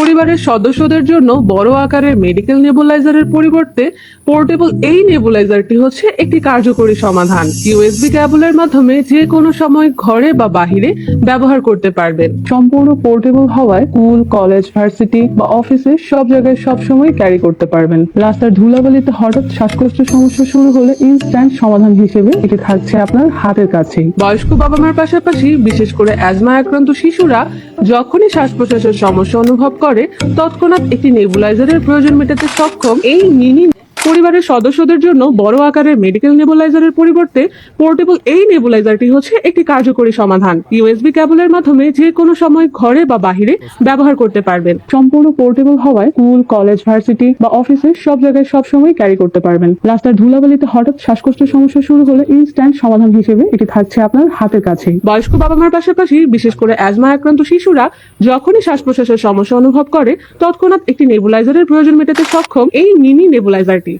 পরিবারের সদস্যদের জন্য বড় আকারের মেডিকেল নেবুলাইজারের পরিবর্তে পোর্টেবল এই নেবুলাইজারটি হচ্ছে একটি কার্যকরী সমাধান। ইউএসবি ক্যাবলের মাধ্যমে যে কোনো সময় ঘরে বা বাহিরে ব্যবহার করতে পারবেন। সম্পূর্ণ পোর্টেবল হওয়ায় স্কুল কলেজ ভার্সিটি বা অফিসে সব জায়গায় সব সময় ক্যারি করতে পারবেন। রাস্তার ধুলাবালিতে হঠাৎ শ্বাসকষ্টের সমস্যা শুরু হলে ইনস্ট্যান্ট সমাধান হিসেবে এটি থাকছে আপনার হাতের কাছেই। বয়স্ক বাবা মার পাশাপাশি বিশেষ করে অ্যাজমা আক্রান্ত শিশুরা যখনই শ্বাস প্রশ্বাসের সমস্যা অনুভব করে তৎক্ষণাৎ একটি নেবুলাইজারের প্রয়োজন মেটাতে সক্ষম এই মিনি পরিবারের সদস্যদের জন্য বড় আকারের মেডিকেল নেবুলাইজারের পরিবর্তে পোর্টেবল এই নেবুলাইজারটি হচ্ছে একটি কার্যকরী সমাধান। ইউএসবি ক্যাবলের মাধ্যমে যে কোনো সময় ঘরে বা বাহিরে ব্যবহার করতে পারবেন। সম্পূর্ণ পোর্টেবল হওয়ায় স্কুল কলেজ ভার্সিটি বা অফিসে সব জায়গায় সব সময় ক্যারি করতে পারবেন। রাস্তার ধুলাবালিতে হঠাৎ শ্বাসকষ্টের সমস্যা শুরু হলে ইনস্ট্যান্ট সমাধান হিসেবে এটি থাকছে আপনার হাতের কাছেই বয়স্ক বাবা মার পাশাপাশি বিশেষ করে অ্যাজমা আক্রান্ত শিশুরা যখনই শ্বাস প্রশ্বাসের সমস্যা অনুভব করে, তৎক্ষণাৎ একটি নেবুলাইজারের প্রয়োজন মেটাতে সক্ষম এই মিনি নেবুলাইজারটি